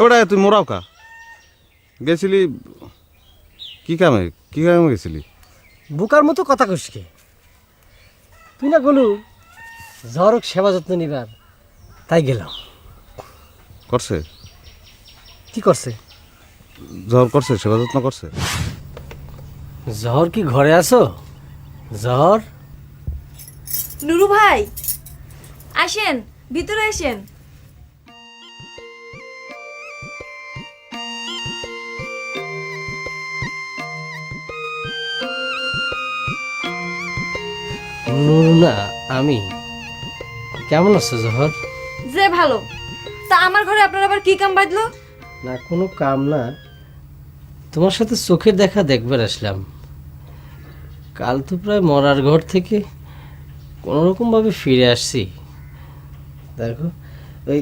এবারে তুই মোরাও কা? গেছিলি কি কামে? কি কামে গেছিলি? বুকার মতো কথা কইসকে তুই না গলু জ্বরক সেবা যত্ন নিবার তাই গেলাম। করছে? কি করছে? জ্বর করছে সেবা যত্ন করছে? জ্বর কি ঘরে আছো? জ্বর নুরু ভাই আসেন ভিতরে আসেন। না আমি। কেমন আছো জহর? যে ভালো। তা আমার ঘরে আপনার আবার কি কাম বাঁধলো? না কোনো কাম না। তোমার সাথে চোখের দেখা দেখবার আসলাম। কাল তো প্রায় মরার ঘর থেকে কোনোরকমভাবে ফিরে আসছি। দেখো ওই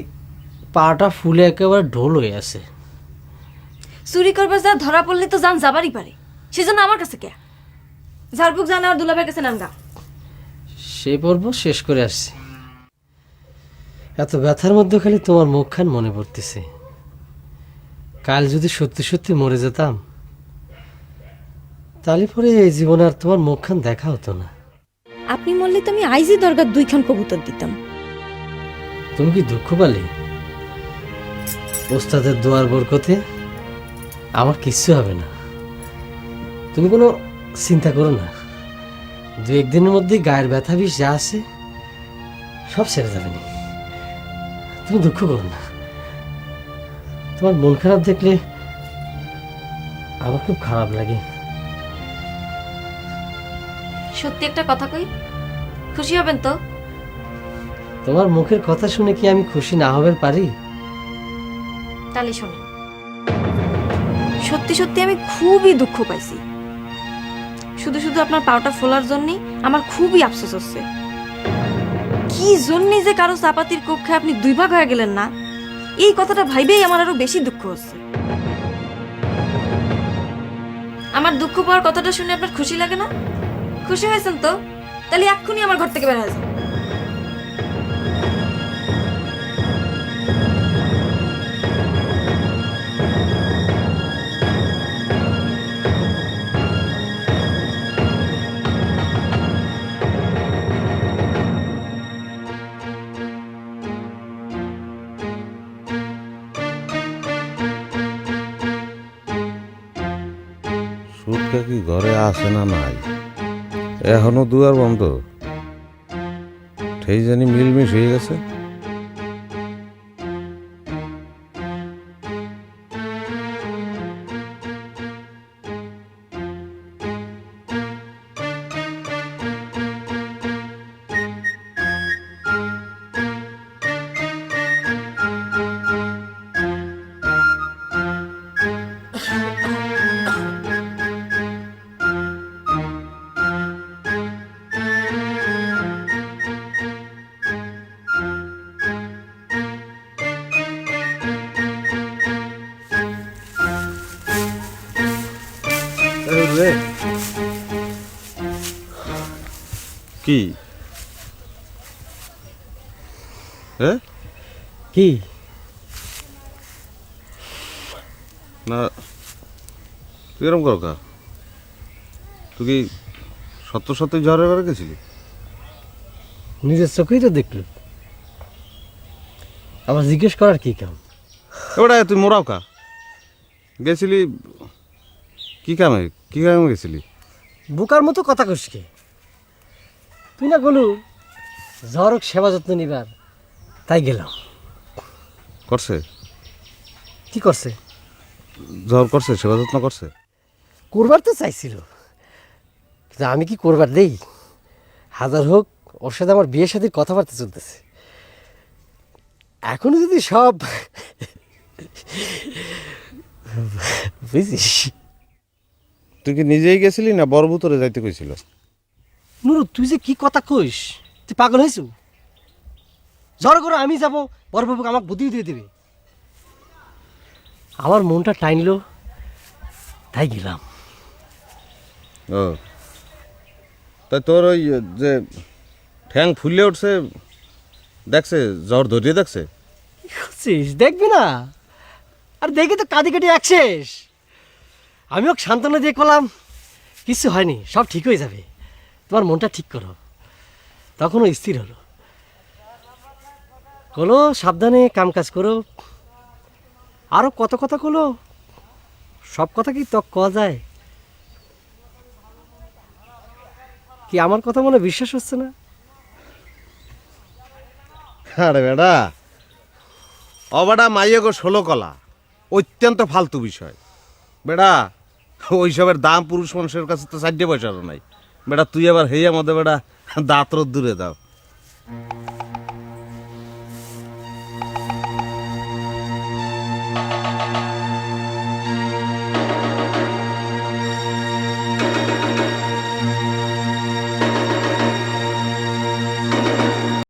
পাটা ফুলে একেবারে ঢোল হয়ে আছে। চুরি করবার যা ধরা পড়লে তো যান যাবারই পারে। সেজন্য আমার কাছে কে? ঝাড়ফুক জানে আর দুলাভের কাছে নামগা। সেই পর্ব শেষ করে আসছি। এত ব্যথার মধ্যে খালি তোমার মুখখান মনে পড়তেছে। কাল যদি সত্যি সত্যি মরে যেতাম তাহলে পরে এই জীবনে আর তোমার মুখখান দেখা হতো না। আপনি মরলে তো আমি আইজি দরগার দুইখান কবুতর দিতাম। তুমি কি দুঃখ পালে? ওস্তাদের দোয়ার বরকতে আমার কিচ্ছু হবে না। তুমি কোনো চিন্তা করো না। দু একদিনের মধ্যে গায়ের ব্যথা বিষ যা আছে সব সেরে যাবে না তুমি দুঃখ করো না। তোমার মন খারাপ দেখলে আমার খুব খারাপ লাগে। সত্যি একটা কথা কই? খুশি হবেন তো? তোমার মুখের কথা শুনে কি আমি খুশি না হবার পারি? তাহলে শোনেন। সত্যি সত্যি আমি খুবই দুঃখ পাইছি। শুধু শুধু আপনার পাওটা ফোলার জন্যই আমার খুবই আফসোস হচ্ছে। কি জন্যই যে কারও চাপাতির কক্ষে আপনি দুই ভাগ হয়ে গেলেন না? এই কথাটা ভাইবেই আমার আরও বেশি দুঃখ হচ্ছে। আমার দুঃখ পাওয়ার কথাটা শুনে আপনার খুশি লাগে না? খুশি হয়েছেন তো? তাহলে এক্ষুনি আমার ঘর থেকে বের হয়ে সুটকা কি ঘরে আসে না নাই? এখনও দুয়ার বন্ধ। সেই জানি মিলমিশ হয়ে গেছে। কি? হ্যাঁ? কি? না তুই এরকম করো কা। তুই কি সত্য সত্যি জ্বরে ঘরে গেছিলি? নিজের চোখেই তো দেখল আবার জিজ্ঞেস করার কি কাম? এবারে তুই মোরাও কা। গেছিলি কি কামে? কি কামে গেছিলি? বুকার মতো কথা কইসকে তুই না গলু জ্বরক সেবা যত্ন নিবার তাই গেলাম। করছে? কি করছে? জ্বর করছে সেবা যত্ন করছে? করবার তো চাইছিল। কিন্তু আমি কি করবার দেই? হাজার হোক ওর সাথে আমার বিয়ের সাথে কথাবার্তা চলতেছে। এখনও যদি সব বুঝিস? তুই কি নিজেই গেছিলি না বড় ভিতরে যাইতে কইছিল? নুরু তুই যে কি কথা কইস? তুই পাগল হয়েছু জ্বর করে আমি যাব বরবাবুকে আমাকে বুদ্ধি দিয়ে দেবে। আমার মনটা টাইনলো তাই গেলাম। ও। তাই তোর ওই যে ঠ্যাং ফুলে উঠছে দেখছে জ্বর ধরিয়ে দেখছে? কি করছিস? দেখবি না? আর দেখি তো কাঁদি কাটি এক শেষ। আমি ওকে সান্ত্বনা দিয়ে করলাম কিছু হয়নি, সব ঠিক হয়ে যাবে। তোমার মনটা ঠিক করো। তখনও স্থির হলো। হলো সাবধানে কাম কাজ করো। আরও কত কথা কলো? সব কথা কি তক কওয়া যায়? কি আমার কথা মনে বিশ্বাস হচ্ছে না? আরে বেটা, অবাডা মাইয়ে গো ষোলো কলা, অত্যন্ত ফালতু বিষয়। বেটা ওইসবের দাম পুরুষ মানুষের কাছে তো চারটে পয়সারও নাই। বেটা, তুই আবার হেয়া মধ্যে বেটা, দাঁত রোদ দূরে দাও।